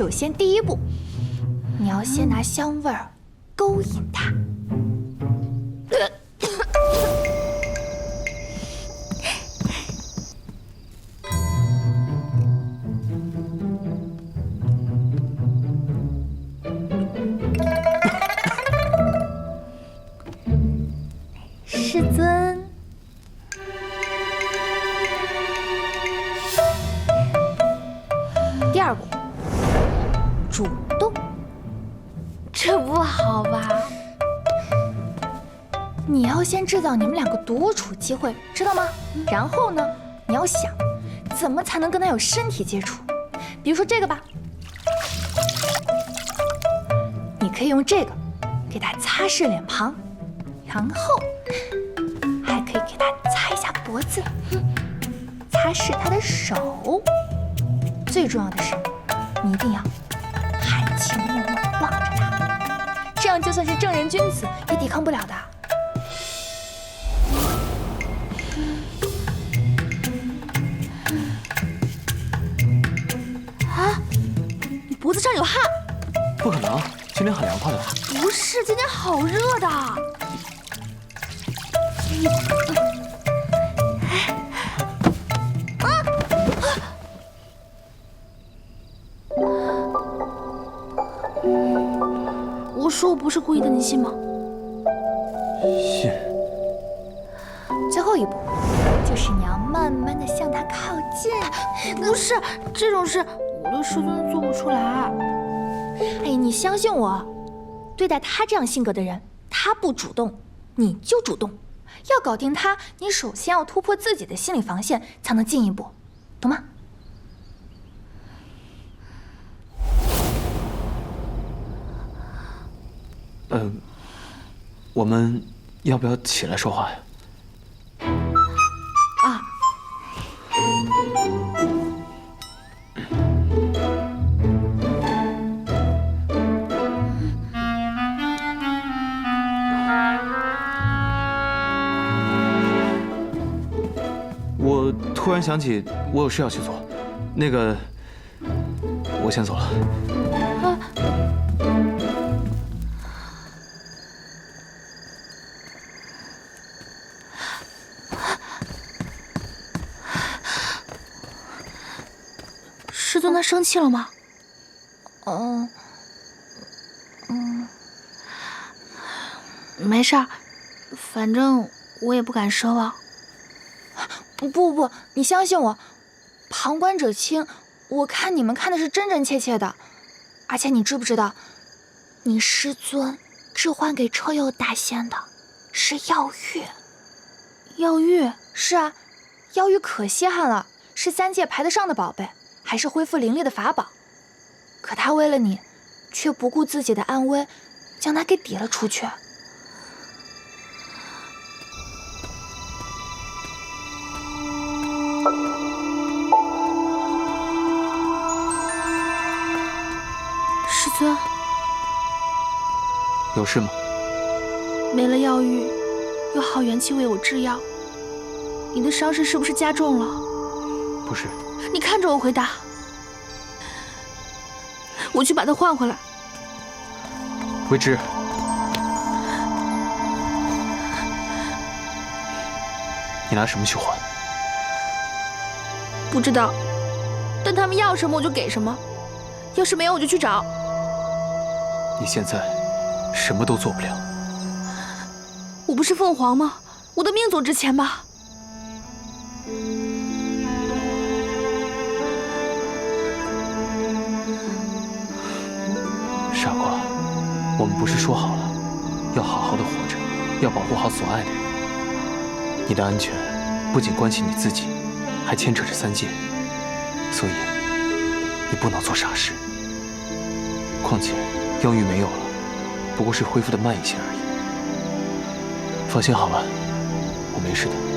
首先第一步，你要先拿香味儿勾引他。主动。这不好吧？你要先制造你们两个独处机会，知道吗？然后呢，你要想怎么才能跟他有身体接触。比如说这个吧，你可以用这个给他擦拭脸庞，然后还可以给他擦一下脖子，擦拭他的手。最重要的是，你一定要就算是正人君子也抵抗不了的。啊你脖子上有汗？不可能，今天很凉快的。不是，今天好热的。我说我不是故意的，你信吗？信。最后一步，就是你要慢慢的向他靠近。不是这种事，我对师尊做不出来。哎，你相信我，对待他这样性格的人，他不主动，你就主动。要搞定他，你首先要突破自己的心理防线，才能进一步，懂吗？呃，我们要不要起来说话呀？啊，我突然想起我有事要去做，那个，我先走了。师尊他生气了吗？嗯、没事儿，反正我也不敢奢望。不不不，你相信我，旁观者清。我看你们看的是真真切切的，而且你知不知道，你师尊置换给车右大仙的是药玉。药玉，是啊，药玉可稀罕了，是三界排得上的宝贝，还是恢复灵力的法宝。可他为了你，却不顾自己的安危，将它给抵了出去。师尊有事吗？没了药浴，有好元气为我制药，你的伤势是不是加重了？不是，你看着我回答。我去把它换回来。为之。你拿什么去换？不知道，但他们要什么我就给什么，要是没有我就去找。你现在什么都做不了。我不是凤凰吗？我的命总值钱吧？傻瓜，我们不是说好了，要好好的活着，要保护好所爱的人。你的安全不仅关系你自己，还牵扯着三界，所以你不能做傻事。况且妖玉没有了，不过是恢复的慢一些而已。放心好了，我没事的。